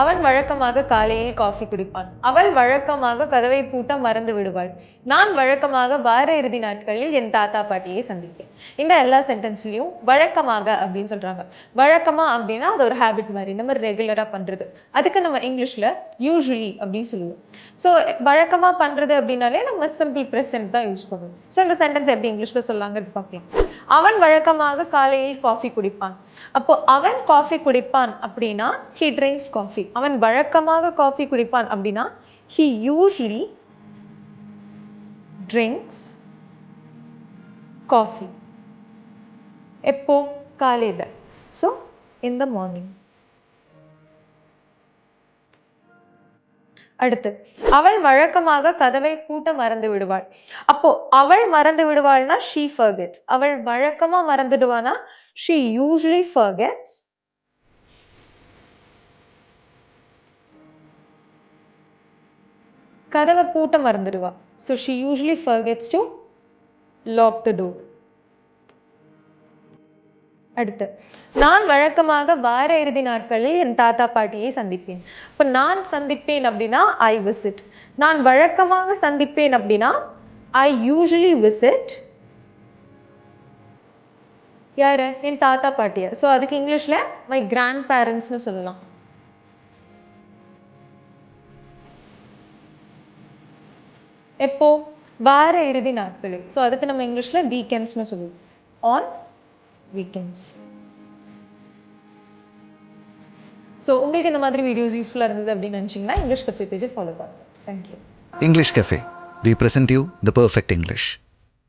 அவன் வழக்கமாக காலையில் காஃபி குடிப்பான் அவள் வழக்கமாக கதவை பூட்ட மறந்து விடுவாள். நான் வழக்கமாக வார இறுதி நாட்களில் என் தாத்தா பாட்டியை சந்திப்பேன். இந்த எல்லா சென்டென்ஸ்லையும் வழக்கமாக அப்படின்னு சொல்றாங்க. வழக்கமா அப்படின்னா அது ஒரு ஹேபிட் மாதிரி நம்ம ரெகுலரா பண்றது. அதுக்கு நம்ம இங்கிலீஷ்ல யூஸ்வலி அப்படின்னு சொல்லுவோம். ஸோ வழக்கமா பண்றது அப்படின்னாலே நம்ம சிம்பிள் ப்ரெசன்ட் தான் யூஸ் பண்ணுவோம். ஸோ இந்த சென்டென்ஸ் எப்படி இங்கிலீஷ்ல சொல்லாங்கிறது பார்க்கலாம். அவன் வழக்கமாக காலையில் காஃபி குடிப்பான். அப்போ அவன் காஃபி குடிப்பான் அப்படின்னா ஹி ட்ரிங்க்ஸ் காஃபி அவன் வழக்கமாக காஃபி குடிப்பான் அப்படின்னா ஹி யூஸ்லி ட்ரிங்க்ஸ் காஃபி எப்போ? காலையில். ஸோ இன் த மார்னிங் அடுத்து அவள் வழக்கமாக கதவை பூட்ட மறந்து விடுவாள். அப்போ அவள் மறந்து விடுவாள்னா ஷீ ஃபர்கெட்ஸ் அவள் வழக்கமா மறந்துடுவானா? ஷீ யூஸ்வலி ஃபர்கெட்ஸ் கதவை பூட்ட மறந்துடுவா. So she usually forgets to lock the door அடுத்து நான் வழக்கமாக வார இறுதி நாட்களில் என் தாத்தா பாட்டியை சந்திப்பேன். இப்போ நான் சந்திப்பேன் அப்படின்னா ஐ விசிட் நான் வழக்கமாக சந்திப்பேன் அப்படின்னா ஐ யூஸ்வலி விசிட் யாரு? என் தாத்தா பாட்டியை. ஸோ அதுக்கு இங்கிலீஷ்ல மை கிராண்ட் பேரண்ட்ஸ்னு சொல்லலாம். எப்போ? வார இறுதி நாட்களில். ஸோ அதுக்கு நம்ம இங்கிலீஷ்ல வீக்கெண்ட்ஸ்னு சொல்லுவோம். ஆன் வீக்கெண்ட்ஸ் ஸோ உங்களுக்கு இந்த மாதிரி வீடியோஸ் யூஸ்ஃபுல்லாக இருந்தது அப்படின்னு நினச்சிங்கன்னா இங்கிலீஷ் கஃபே பேஜை ஃபாலோ பண்ணுங்கள் thank you English cafe we present you the perfect English